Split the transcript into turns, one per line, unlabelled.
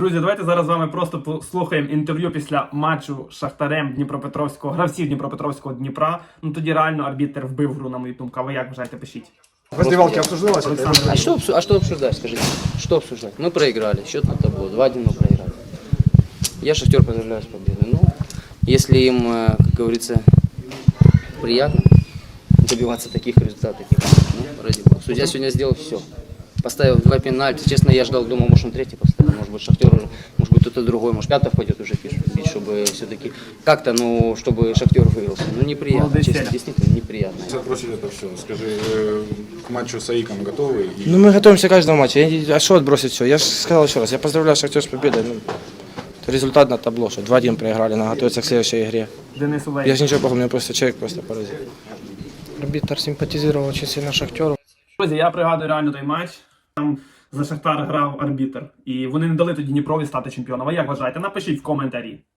Друзі, давайте зараз з вами просто послухаємо інтерв'ю після матчу з Шахтарем Дніпропетровського, гравців Дніпропетровського Дніпра. Ну тоді реально арбітр вбив гру на мою думку. А ви як вважаєте, пишіть?
В раздевалке обсуждалось это?
Олександр.
А что, обсу- а что обсуждать, скажите? Что обсуждать? Мы проиграли, счет на табло, 2-1 мы проиграли. Я Шахтер поздравляю с победой. Ну, если им, э, как говорится, приятно добиваться таких результатов, таких, ну, ради бога. Судья сегодня сделал все. Поставил два пенальти. Честно, я ждал, думал, может, он третий поставил. Может быть, Шахтер уже, может быть, кто-то другой, может, пятый пойдет уже пишет, бить, чтобы все-таки как-то, ну, чтобы Шахтер выигрался. Ну, неприятно,
Молодец,
честно,
Селя.
действительно неприятно.
Отбросить это все. Скажи, э, к матчу с АИКом готовы? И
Ну, мы готовимся к каждому матчу. Я не- а что отбросить все? Я же сказал еще раз, я поздравляю Шахтер с победой. Ну, это результат на табло, что 2-1 проиграли, надо готовиться к следующей игре.
Денис
Я
Улей.
же ничего плохого, меня просто человек просто поразил.
Арбитр симпатизировал очень сильно Шахтеру.
Друзі, я пригадую реально той матч. Там за Шахтар грав арбітр. І вони не дали тоді Дніпрові стати чемпіоном. А як вважаєте? Напишіть в коментарі.